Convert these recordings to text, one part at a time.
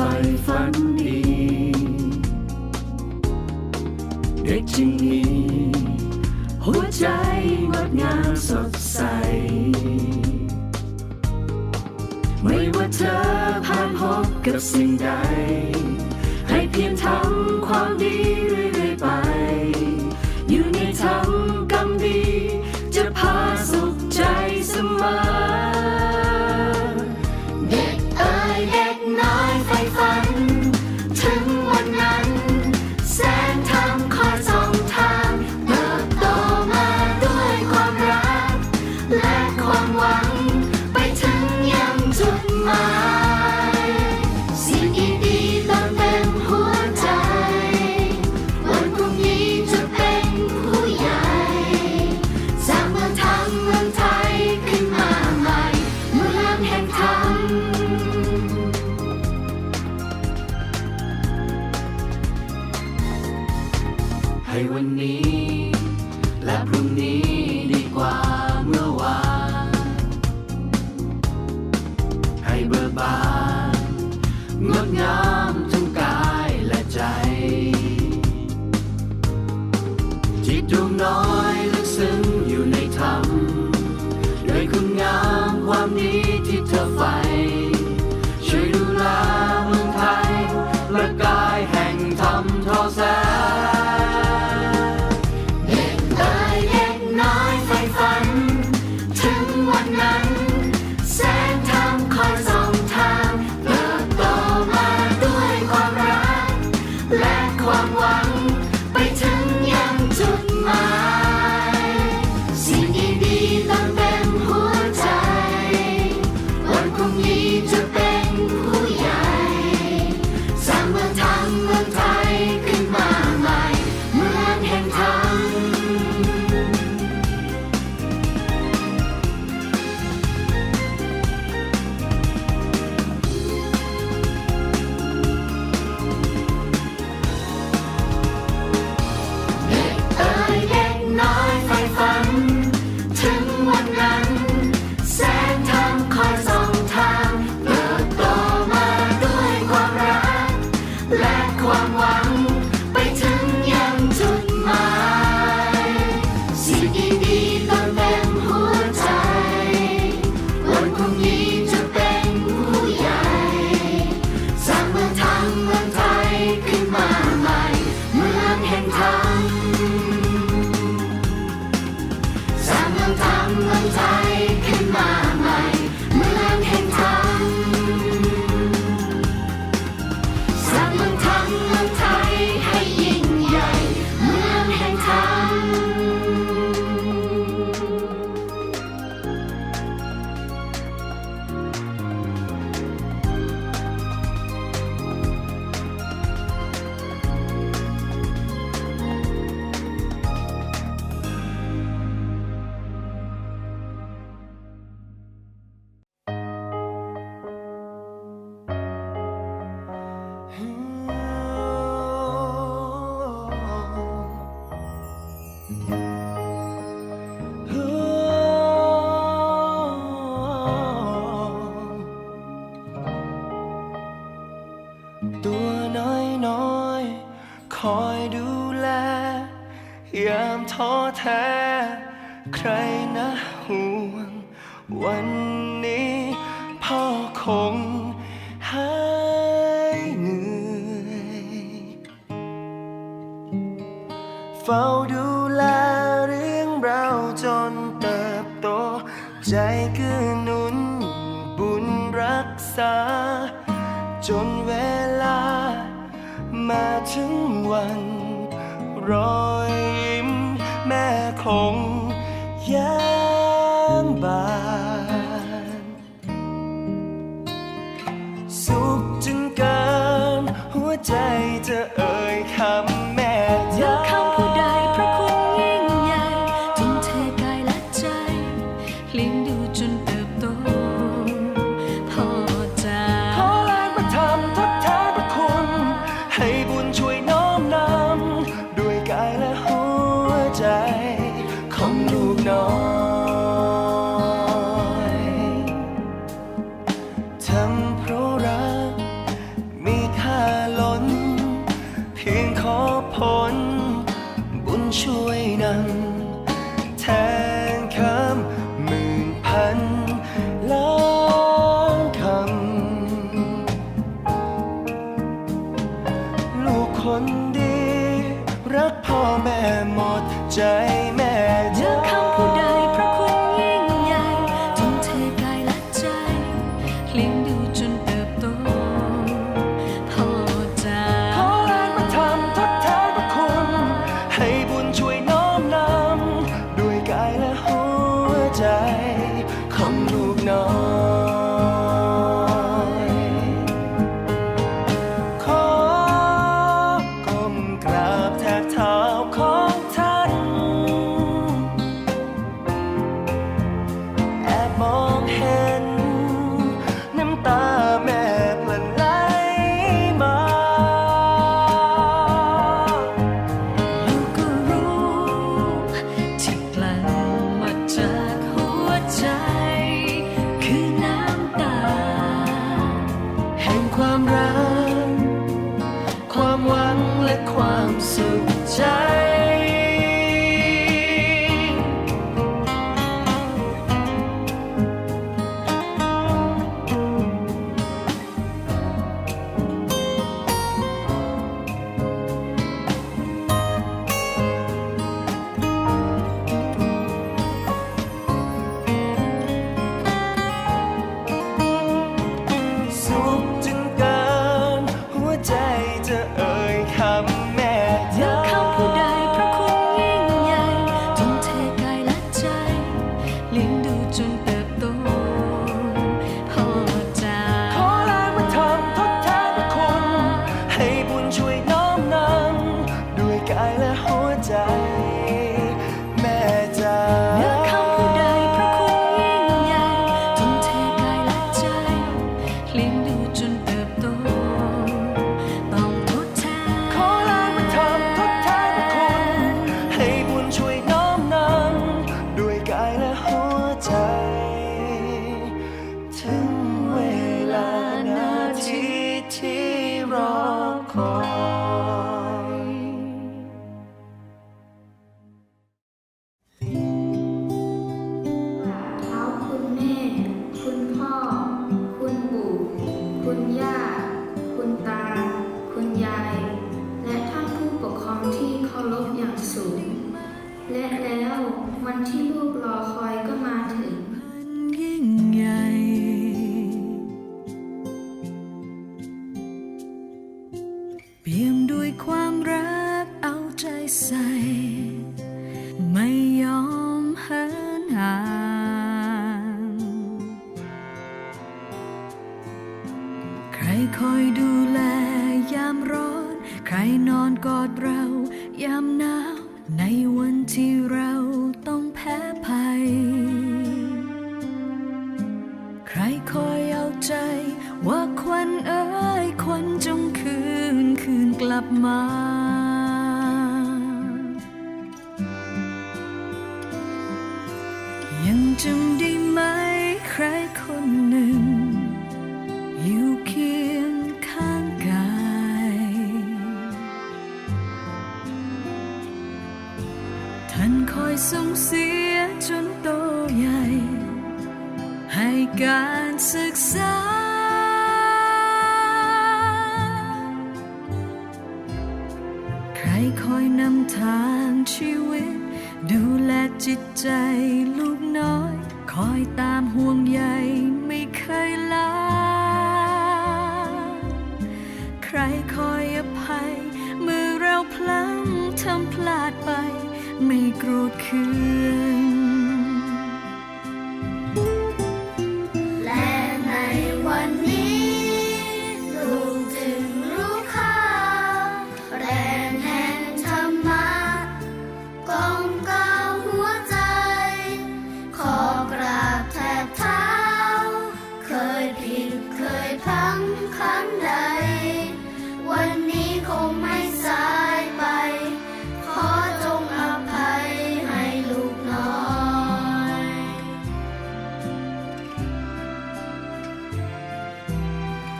ใฝ่ฝันดี เด็กจึงมีหัวใจงดงามสดใส ไม่ว่าเธอผ่านพบกับสิ่งใด ให้เพียงทำความดี bàn ngất ngào น้อย คอยดูแล ยามท้อแท้ ใครนะห่วง วันนี้พ่อคงหายเหนื่อยเฝ้าดูแลเรื่องเราจนเติบโต ใจกื้อหนุนบุญรักษา จนเว มาถึงวันรอย รักพ่อแม่หมดใจแม่จ้าับมา ยังจำได้ไหมใครคนหนึ่ง อยู่เคียงข้างกาย ท่านคอยส่งเสียจนโตใหญ่ ให้การศึกษา ทางชีวิต ดูแลจิตใจลูกน้อย คอยตาม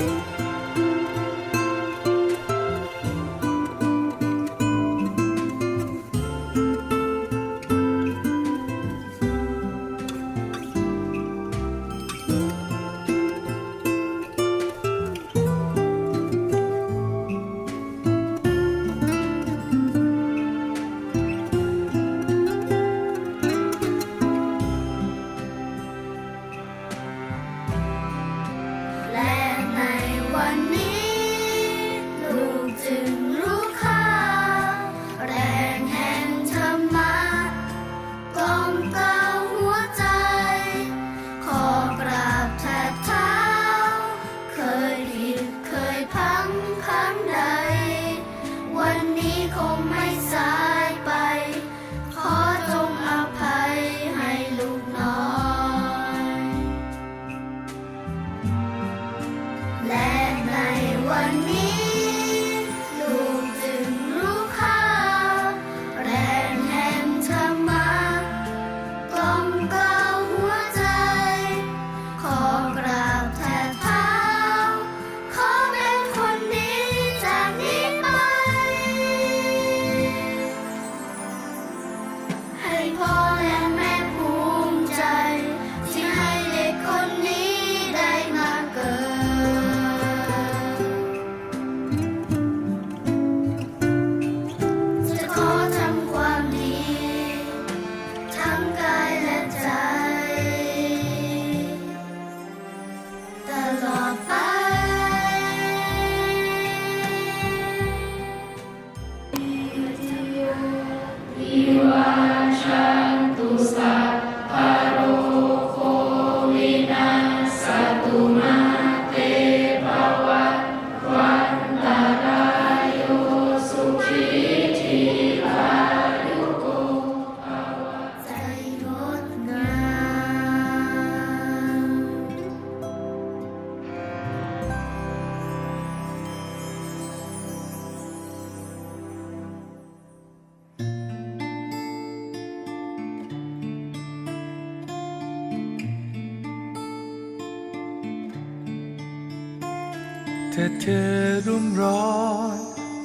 Ooh. จึงรู้ค่าแรงแห่งธรรมะกอมกาหัวใจ ขอกราบแทบเท้า เคยผิดเคยพังพังใด วันนี้คงไม่สายไป ขอจงอภัยให้ลูกน้อย และในวันนี้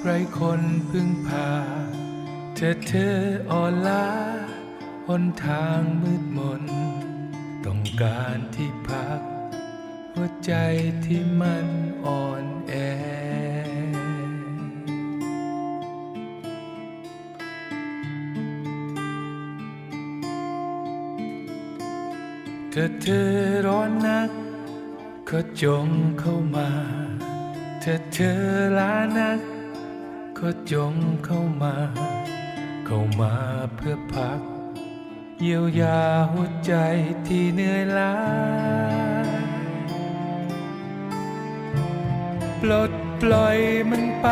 ไรคนพึ่งพา เธอเธออ่อนล้าหนทางมืดมน ต้องการที่พัก หัวใจที่มันอ่อนแอ เธอเธอร้อนนัก ก็จงเข้ามา เธอเธอลานัก ก็จงเข้ามา เข้ามาเพื่อพัก เยียวยาหัวใจที่เหนื่อยล้าปลดปล่อยมันไป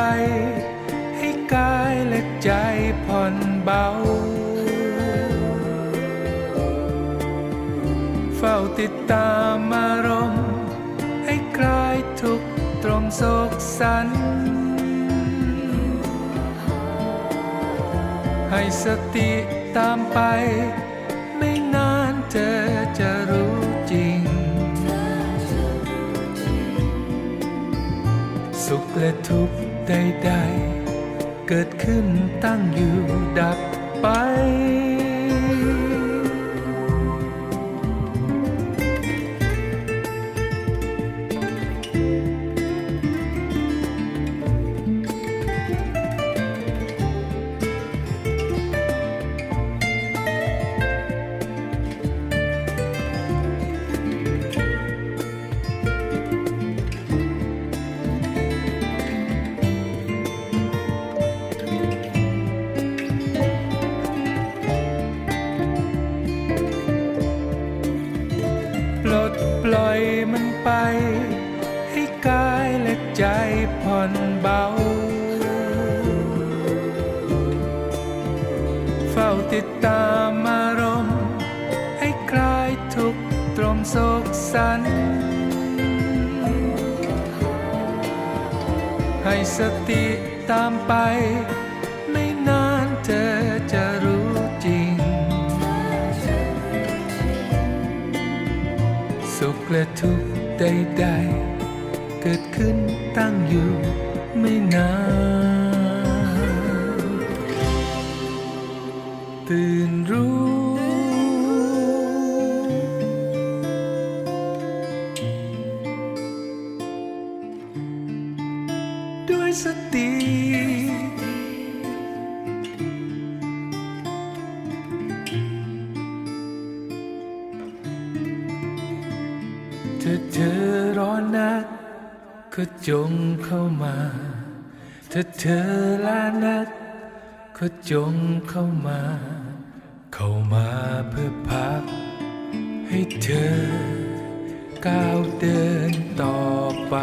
ให้กายและใจผ่อนเบา เฝ้าติดตามอารมณ์ให้คลายทุกตรงโศกสัน ให้สติตามไป ไม่นานเธอจะรู้จริง สุขและทุกข์ใดๆ เกิดขึ้นตั้งอยู่ดับไป เฝ้าติดตามอารมณ์ให้คลายทุกตรมโศกสัน ให้สติตามไป ไม่นานเธอจะรู้จริง สุขและทุกข์ใดๆเกิดขึ้นตั้งอยู่ไม่นาน ตื่นรู้ ด้วยสติ เธอเธอร้อนนัก ก็จงเข้ามา เธอเธอลานักก็จงเข้ามา ให้เธอก้าวเดินต่อไป